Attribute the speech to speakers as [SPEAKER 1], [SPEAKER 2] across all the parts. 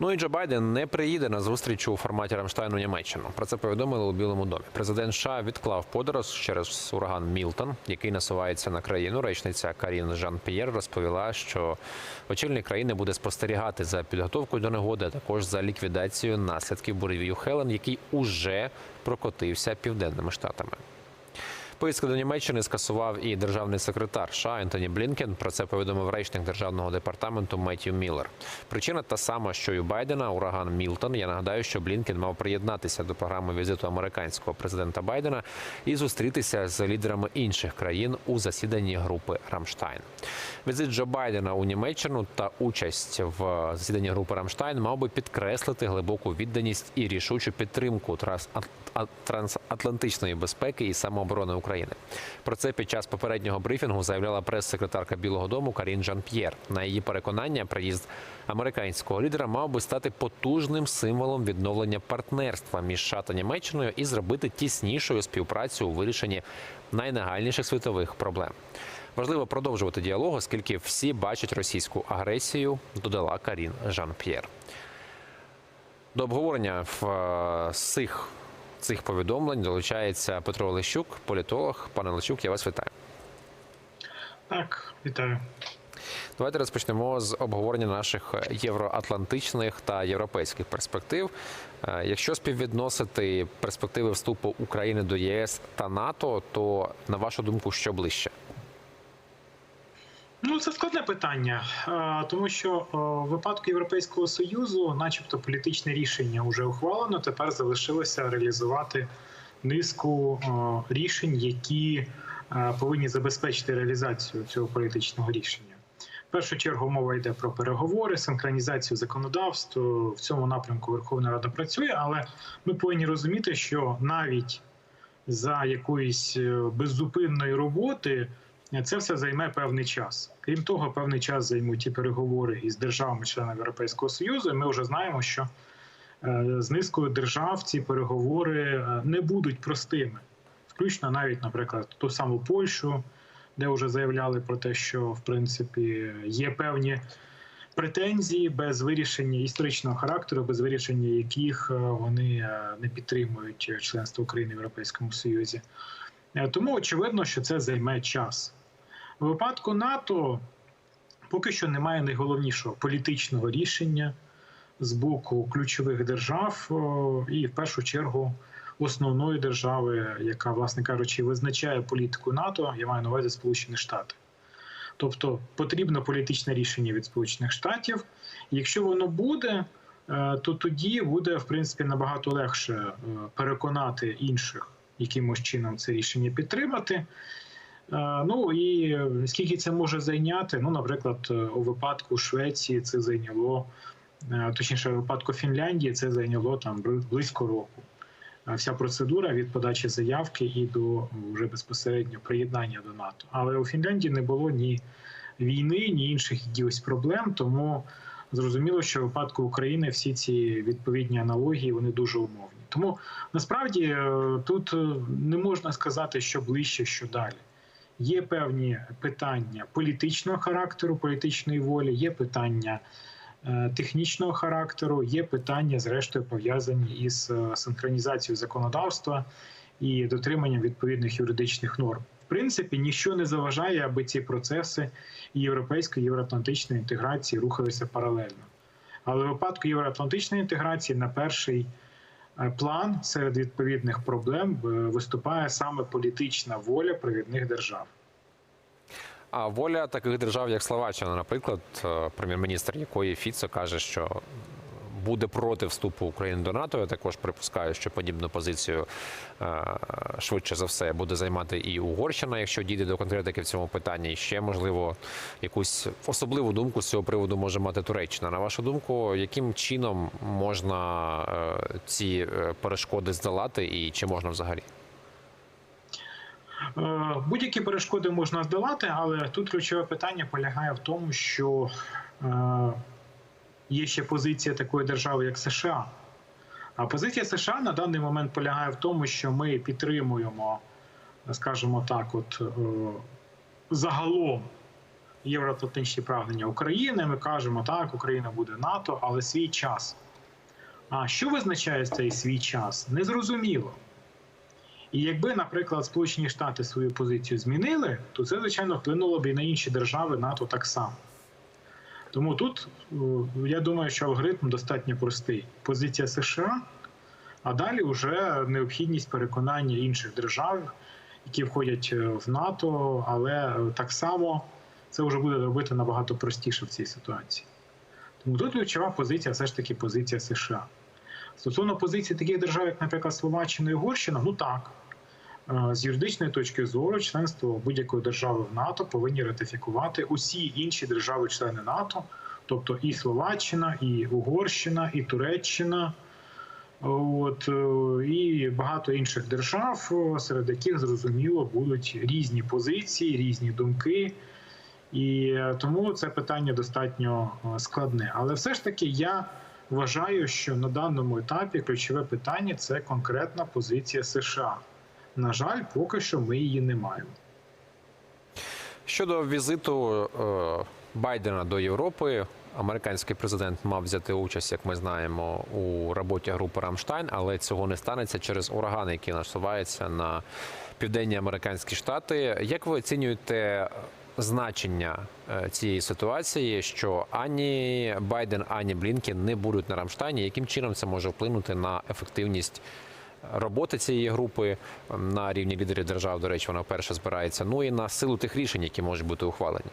[SPEAKER 1] Ну і Джо Байден не приїде на зустріч у форматі Рамштайну Німеччину. Про це повідомили у Білому домі. Президент США відклав подорож через ураган Мілтон, який насувається на країну. Речниця Карін Жан П'єр розповіла, що очільник країни буде спостерігати за підготовкою до негоди, а також за ліквідацією наслідків буревію Хелен, який уже прокотився південними штатами. Поїздку до Німеччини скасував і державний секретар США Ентоні Блінкен. Про це повідомив речник державного департаменту Меттью Міллер. Причина та сама, що й у Байдена, ураган Мілтон. Я нагадаю, що Блінкен мав приєднатися до програми візиту американського президента Байдена і зустрітися з лідерами інших країн у засіданні групи Рамштайн. Візит Джо Байдена у Німеччину та участь в засіданні групи Рамштайн мав би підкреслити глибоку відданість і рішучу підтримку трансат- а- трансатлантичної безпеки і самооборони України. Про це під час попереднього брифінгу заявляла прес-секретарка Білого Дому Карін Жан П'єр. На її переконання, приїзд американського лідера мав би стати потужним символом відновлення партнерства між США та Німеччиною і зробити тіснішою співпрацю у вирішенні найнагальніших світових проблем. Важливо продовжувати діалог, оскільки всі бачать російську агресію, додала Карін Жан П'єр. До обговорення в е, цих, цих повідомлень долучається Петро Лещук, політолог. Пане Лещук, я вас вітаю.
[SPEAKER 2] Так, вітаю.
[SPEAKER 1] Давайте розпочнемо з обговорення наших євроатлантичних та європейських перспектив. Е, Якщо співвідносити перспективи вступу України до ЄС та НАТО, то на вашу думку, що ближче?
[SPEAKER 2] Питання, е, тому що е, в випадку Європейського союзу, начебто, політичне рішення вже ухвалено. Тепер залишилося реалізувати низку е, рішень, які повинні забезпечити реалізацію цього політичного рішення. В першу чергу мова йде про переговори, синхронізацію законодавств. В цьому напрямку Верховна Рада працює, але ми повинні розуміти, що навіть за якоїсь беззупинної роботи це все займе певний час. Крім того, певний час займуть і переговори із державами-членами Європейського Союзу. І ми вже знаємо, що е, з низкою держав ці переговори е, не будуть простими, включно навіть, наприклад, ту саму Польщу, де вже заявляли про те, що в принципі є певні претензії без вирішення історичного характеру, без вирішення яких е, вони не підтримують членство України в Європейському Союзі. Тому очевидно, що це займе час. У випадку НАТО поки що немає найголовнішого політичного рішення з боку ключових держав, і в першу чергу основної держави, яка, власне кажучи, визначає політику НАТО, я маю на увазі Сполучені Штати. Тобто потрібно політичне рішення від Сполучених Штатів. Якщо воно буде, е, то тоді буде в принципі набагато легше е, переконати інших якимось чином це рішення підтримати. Е, Ну і скільки це може зайняти? Ну, наприклад, е, у випадку Швеції це зайняло, е, точніше, у випадку Фінляндії це зайняло там близько року. Вся процедура від подачі заявки і до вже безпосередньо приєднання до НАТО. Але у Фінляндії не було ні війни, ні інших якихось проблем. Тому зрозуміло, що в випадку України всі ці відповідні аналогії вони дуже умовні. Тому насправді тут не можна сказати, що ближче, що далі. Є певні питання політичного характеру, політичної волі, є питання е, технічного характеру, є питання, зрештою, пов'язані із е, синхронізацією законодавства і дотриманням відповідних юридичних норм. В принципі, ніщо не заважає, аби ці процеси європейської євроатлантичної інтеграції рухалися паралельно. Але в випадку євроатлантичної інтеграції на перший план серед відповідних проблем е, виступає саме політична воля провідних держав.
[SPEAKER 1] А воля таких держав, як Словаччина, наприклад, е, прем'єр-міністр якої Фіцо каже, що буде проти вступу України до НАТО. Я також припускаю, що подібну позицію е, швидше за все буде займати і Угорщина, якщо дійде до конкретики в цьому питанні. І ще можливо якусь особливу думку з цього приводу може мати Туреччина. На вашу думку, яким чином можна е, ці е, перешкоди здолати, і чи можна взагалі?
[SPEAKER 2] Будь-які перешкоди можна здолати, але тут ключове питання полягає в тому, що є ще позиція такої держави, як США. А позиція США на даний момент полягає в тому, що ми підтримуємо, скажімо так, от е, загалом євроатлантичні прагнення України. Ми кажемо, так, Україна буде НАТО, але свій час. А що визначає цей свій час? Незрозуміло. І якби, наприклад, Сполучені Штати свою позицію змінили, то це, звичайно, вплинуло б і на інші держави НАТО так само. Тому тут е, я думаю, що алгоритм достатньо простий. Позиція США, а далі вже необхідність переконання інших держав, які входять е, в НАТО, але е, так само це вже буде робити набагато простіше в цій ситуації. Тому тут ключова позиція все ж таки позиція США. Стосовно позиції таких держав, як, наприклад, Словаччина і Угорщина, ну так. З юридичної точки зору, членство будь-якої держави в НАТО повинні ратифікувати усі інші держави-члени НАТО, тобто і Словаччина, і Угорщина, і Туреччина, от, е, і багато інших держав, е, серед яких зрозуміло будуть різні позиції, різні думки. І е, тому це питання достатньо складне. Але все ж таки я вважаю, що на даному етапі ключове питання це конкретна позиція США. На жаль, поки що ми її не маємо.
[SPEAKER 1] Щодо візиту е, Байдена до Європи, американський президент мав взяти участь, як ми знаємо, у роботі групи Рамштайн, але цього не станеться через ураган, який насувається на південні американські штати. Як ви оцінюєте значення е, цієї ситуації, що ані Байден, ані Блінкен не будуть на Рамштайні? Яким чином це може вплинути на ефективність? Роботи цієї групи ем, на рівні лідерів держав, до речі, вона вперше збирається. Ну і на силу тих рішень, які можуть бути ухвалені.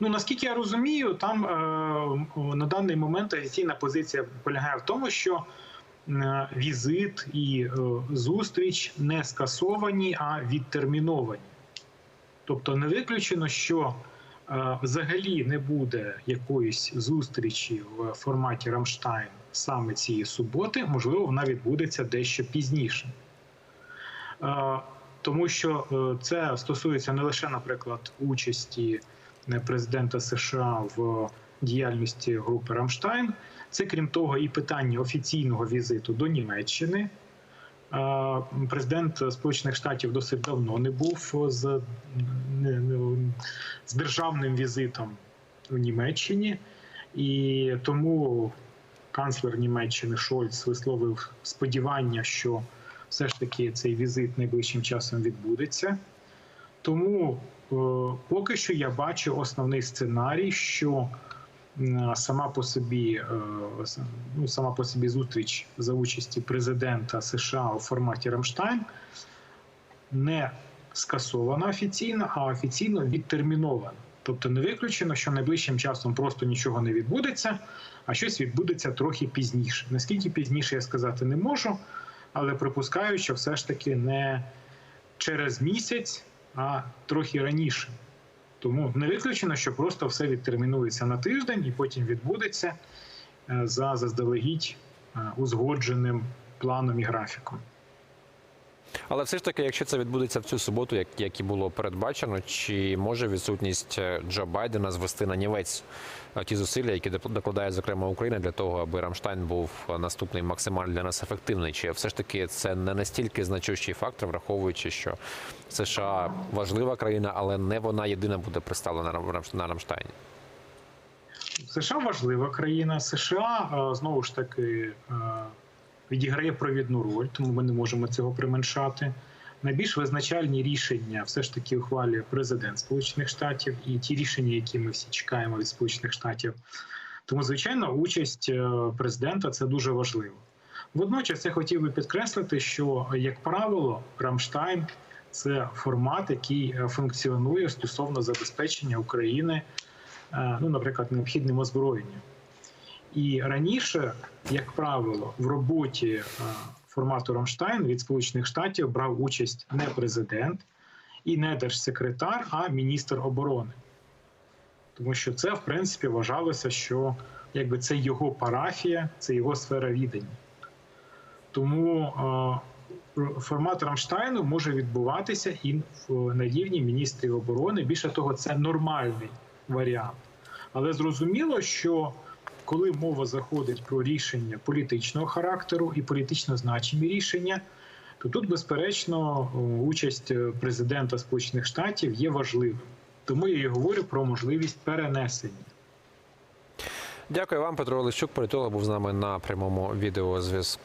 [SPEAKER 2] Ну наскільки я розумію, там е, на даний момент офіційна позиція полягає в тому, що е, візит і е, зустріч не скасовані, а відтерміновані. Тобто не виключено, що взагалі не буде якоїсь зустрічі в форматі Рамштайн саме цієї суботи, можливо, вона відбудеться дещо пізніше. Тому що е, це стосується не лише, наприклад, участі е, президента США в діяльності групи Рамштайн, це крім того, і питання офіційного візиту до Німеччини. Президент Сполучених Штатів досить давно не був з, з державним візитом у Німеччині, і тому канцлер Німеччини Шольц висловив сподівання, що все ж таки цей візит найближчим часом відбудеться. Тому е, поки що я бачу основний сценарій, що сама по собі, е, ну, сама по собі зустріч за участі президента США у форматі Рамштайн не скасована офіційно, а офіційно відтермінована. Тобто не виключено, що найближчим часом просто нічого не відбудеться, а щось відбудеться трохи пізніше. Наскільки пізніше я сказати не можу, але припускаю, що все ж таки не через місяць, а трохи раніше. Тому не виключено, що просто все відтермінується на тиждень і потім відбудеться е, за заздалегідь е, узгодженим планом і графіком.
[SPEAKER 1] Але все ж таки, якщо це відбудеться в цю суботу, як, як і було передбачено, чи може відсутність е, Джо Байдена звести на нівець е, ті зусилля, які докладає зокрема Україна для того, аби Рамштайн був е, наступний максимально для нас ефективний? Чи все ж таки це не настільки значущий фактор, враховуючи, що США важлива країна, але не вона єдина буде представлена на Рам- на Рамштайні?
[SPEAKER 2] США важлива країна. США знову ж таки відіграє провідну роль, тому ми не можемо цього применшати. Найбільш визначальні рішення все ж таки ухвалює президент Сполучених Штатів і ті рішення, які ми всі чекаємо від Сполучених Штатів. Тому, звичайно, участь е, президента це дуже важливо. Водночас я хотів би підкреслити, що, як правило, Рамштайн це формат, який е, функціонує стосовно забезпечення України е, ну, наприклад, необхідним озброєнням. І раніше, як правило, в роботі е, формату Рамштайн від Сполучених Штатів брав участь не президент і не держсекретар, а міністр оборони. Тому що це, в принципі, вважалося, що якби це його парафія, це його сфера відання. Тому е, формат Рамштайну може відбуватися і на рівні міністрів оборони. Більше того, це нормальний варіант. Але зрозуміло, що коли мова заходить про рішення політичного характеру і політично значимі рішення, то тут, безперечно, участь е, президента Сполучених Штатів є важливим. Тому я і говорю про можливість перенесення.
[SPEAKER 1] Дякую вам, Петро Олещук, політолог був з нами на прямому відеозв'язку.